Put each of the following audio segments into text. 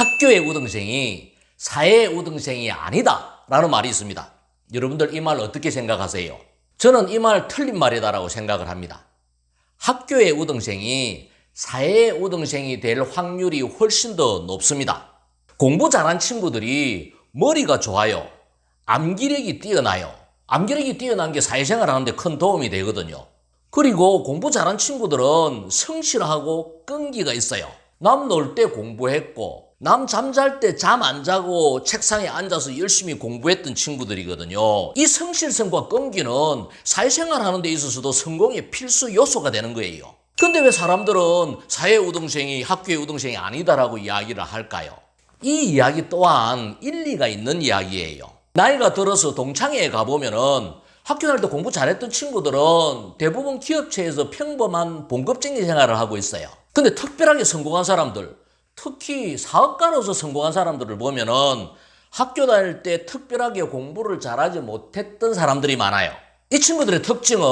학교의 우등생이 사회의 우등생이 아니다 라는 말이 있습니다. 여러분들 이 말 어떻게 생각하세요? 저는 이 말 틀린 말이다라고 생각을 합니다. 학교의 우등생이 사회의 우등생이 될 확률이 훨씬 더 높습니다. 공부 잘한 친구들이 머리가 좋아요. 암기력이 뛰어나요. 암기력이 뛰어난 게 사회생활 하는데 큰 도움이 되거든요. 그리고 공부 잘한 친구들은 성실하고 끈기가 있어요. 남 놀 때 공부했고, 남 잠잘 때 잠 안 자고 책상에 앉아서 열심히 공부했던 친구들이거든요. 이 성실성과 끈기는 사회생활 하는 데 있어서도 성공의 필수 요소가 되는 거예요. 근데 왜 사람들은 사회 우등생이 학교의 우등생이 아니다라고 이야기를 할까요? 이 이야기 또한 일리가 있는 이야기예요. 나이가 들어서 동창회에 가보면은 학교 다닐 때 공부 잘했던 친구들은 대부분 기업체에서 평범한 봉급쟁이 생활을 하고 있어요. 근데 특별하게 성공한 사람들, 특히 사업가로서 성공한 사람들을 보면은 학교 다닐 때 특별하게 공부를 잘하지 못했던 사람들이 많아요. 이 친구들의 특징은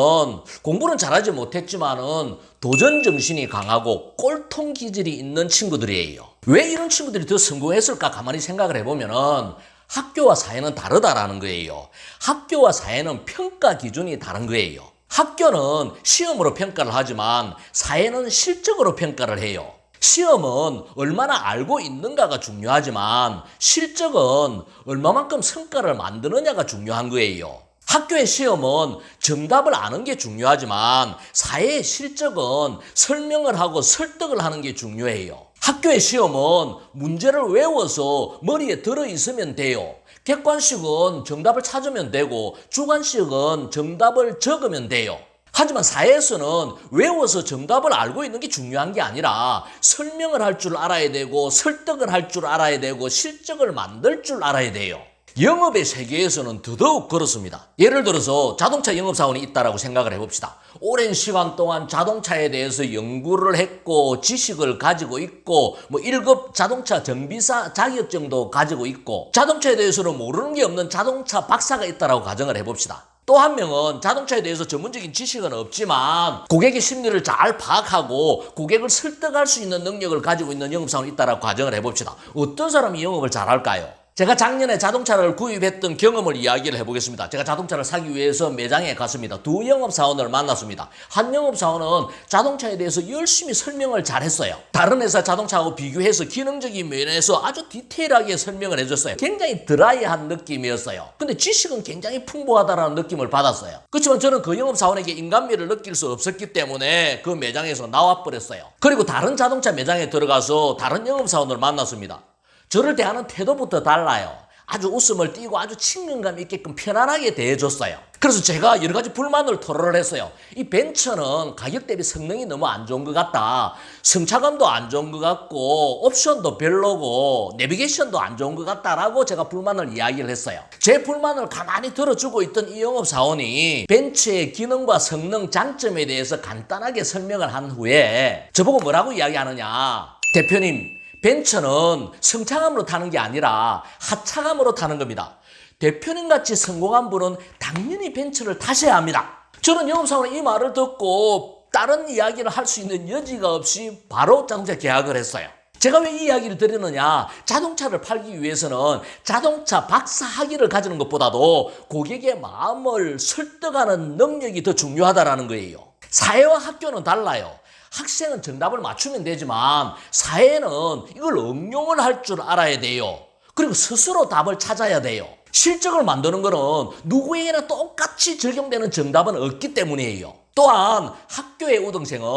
공부는 잘하지 못했지만은 도전 정신이 강하고 꼴통 기질이 있는 친구들이에요. 왜 이런 친구들이 더 성공했을까 가만히 생각을 해보면은 학교와 사회는 다르다라는 거예요. 학교와 사회는 평가 기준이 다른 거예요. 학교는 시험으로 평가를 하지만 사회는 실적으로 평가를 해요. 시험은 얼마나 알고 있는가가 중요하지만 실적은 얼마만큼 성과를 만드느냐가 중요한 거예요. 학교의 시험은 정답을 아는 게 중요하지만 사회의 실적은 설명을 하고 설득을 하는 게 중요해요. 학교의 시험은 문제를 외워서 머리에 들어 있으면 돼요. 객관식은 정답을 찾으면 되고 주관식은 정답을 적으면 돼요. 하지만 사회에서는 외워서 정답을 알고 있는 게 중요한 게 아니라 설명을 할 줄 알아야 되고 설득을 할 줄 알아야 되고 실적을 만들 줄 알아야 돼요. 영업의 세계에서는 더더욱 그렇습니다. 예를 들어서 자동차 영업사원이 있다라고 생각을 해봅시다. 오랜 시간 동안 자동차에 대해서 연구를 했고 지식을 가지고 있고 뭐 1급 자동차 정비사 자격증도 가지고 있고 자동차에 대해서는 모르는 게 없는 자동차 박사가 있다라고 가정을 해봅시다. 또 한 명은 자동차에 대해서 전문적인 지식은 없지만 고객의 심리를 잘 파악하고 고객을 설득할 수 있는 능력을 가지고 있는 영업사원이 있다라고 가정을 해봅시다. 어떤 사람이 영업을 잘할까요? 제가 작년에 자동차를 구입했던 경험을 이야기를 해보겠습니다. 제가 자동차를 사기 위해서 매장에 갔습니다. 두 영업사원을 만났습니다. 한 영업사원은 자동차에 대해서 열심히 설명을 잘했어요. 다른 회사 자동차하고 비교해서 기능적인 면에서 아주 디테일하게 설명을 해줬어요. 굉장히 드라이한 느낌이었어요. 근데 지식은 굉장히 풍부하다는 느낌을 받았어요. 그렇지만 저는 그 영업사원에게 인간미를 느낄 수 없었기 때문에 그 매장에서 나와버렸어요. 그리고 다른 자동차 매장에 들어가서 다른 영업사원을 만났습니다. 저를 대하는 태도부터 달라요. 아주 웃음을 띠고 아주 친근감 있게끔 편안하게 대해줬어요. 그래서 제가 여러 가지 불만을 토로를 했어요. 이 벤처는 가격 대비 성능이 너무 안 좋은 것 같다. 승차감도 안 좋은 것 같고 옵션도 별로고 내비게이션도 안 좋은 것 같다라고 제가 불만을 이야기를 했어요. 제 불만을 가만히 들어주고 있던 이 영업사원이 벤츠의 기능과 성능 장점에 대해서 간단하게 설명을 한 후에 저보고 뭐라고 이야기하느냐. 대표님 벤처는 성차감으로 타는 게 아니라 하차감으로 타는 겁니다. 대표님 같이 성공한 분은 당연히 벤처를 타셔야 합니다. 저는 영업사원의 이 말을 듣고 다른 이야기를 할 수 있는 여지가 없이 바로 자동차 계약을 했어요. 제가 왜 이 이야기를 드리느냐? 자동차를 팔기 위해서는 자동차 박사 학위를 가지는 것보다도 고객의 마음을 설득하는 능력이 더 중요하다라는 거예요. 사회와 학교는 달라요. 학생은 정답을 맞추면 되지만 사회는 이걸 응용을 할 줄 알아야 돼요. 그리고 스스로 답을 찾아야 돼요. 실적을 만드는 거는 누구에게나 똑같이 적용되는 정답은 없기 때문이에요. 또한 학교의 우등생은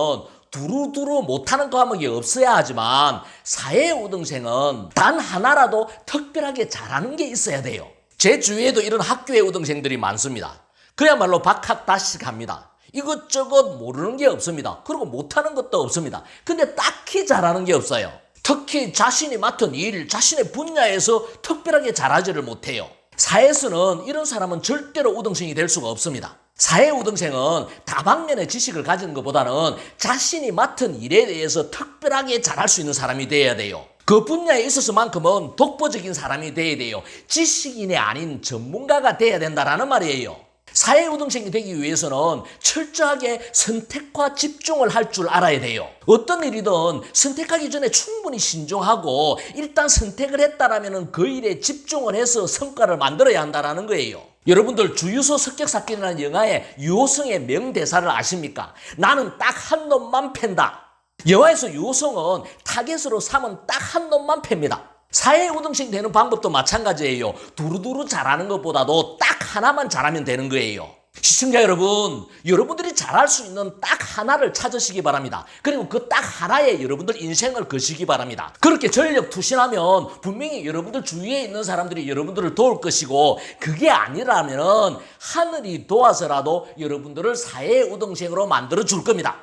두루두루 못하는 과목이 없어야 하지만 사회의 우등생은 단 하나라도 특별하게 잘하는 게 있어야 돼요. 제 주위에도 이런 학교의 우등생들이 많습니다. 그야말로 박학다식 합니다. 이것저것 모르는 게 없습니다. 그리고 못하는 것도 없습니다. 근데 딱히 잘하는 게 없어요. 특히 자신이 맡은 일, 자신의 분야에서 특별하게 잘하지를 못해요. 사회에서는 이런 사람은 절대로 우등생이 될 수가 없습니다. 사회 우등생은 다방면의 지식을 가지는 것보다는 자신이 맡은 일에 대해서 특별하게 잘할 수 있는 사람이 돼야 돼요. 그 분야에 있어서만큼은 독보적인 사람이 돼야 돼요. 지식인이 아닌 전문가가 돼야 된다라는 말이에요. 사회우등생이 되기 위해서는 철저하게 선택과 집중을 할 줄 알아야 돼요. 어떤 일이든 선택하기 전에 충분히 신중하고 일단 선택을 했다라면 그 일에 집중을 해서 성과를 만들어야 한다는 거예요. 여러분들 주유소 습격사건이라는 영화의 유호성의 명대사를 아십니까? 나는 딱 한 놈만 팬다. 영화에서 유호성은 타겟으로 삼은 딱 한 놈만 팹니다. 사회 우등생 되는 방법도 마찬가지예요. 두루두루 잘하는 것보다도 딱 하나만 잘하면 되는 거예요. 시청자 여러분, 여러분들이 잘할 수 있는 딱 하나를 찾으시기 바랍니다. 그리고 그 딱 하나에 여러분들 인생을 거시기 바랍니다. 그렇게 전력 투신하면 분명히 여러분들 주위에 있는 사람들이 여러분들을 도울 것이고 그게 아니라면 하늘이 도와서라도 여러분들을 사회 우등생으로 만들어 줄 겁니다.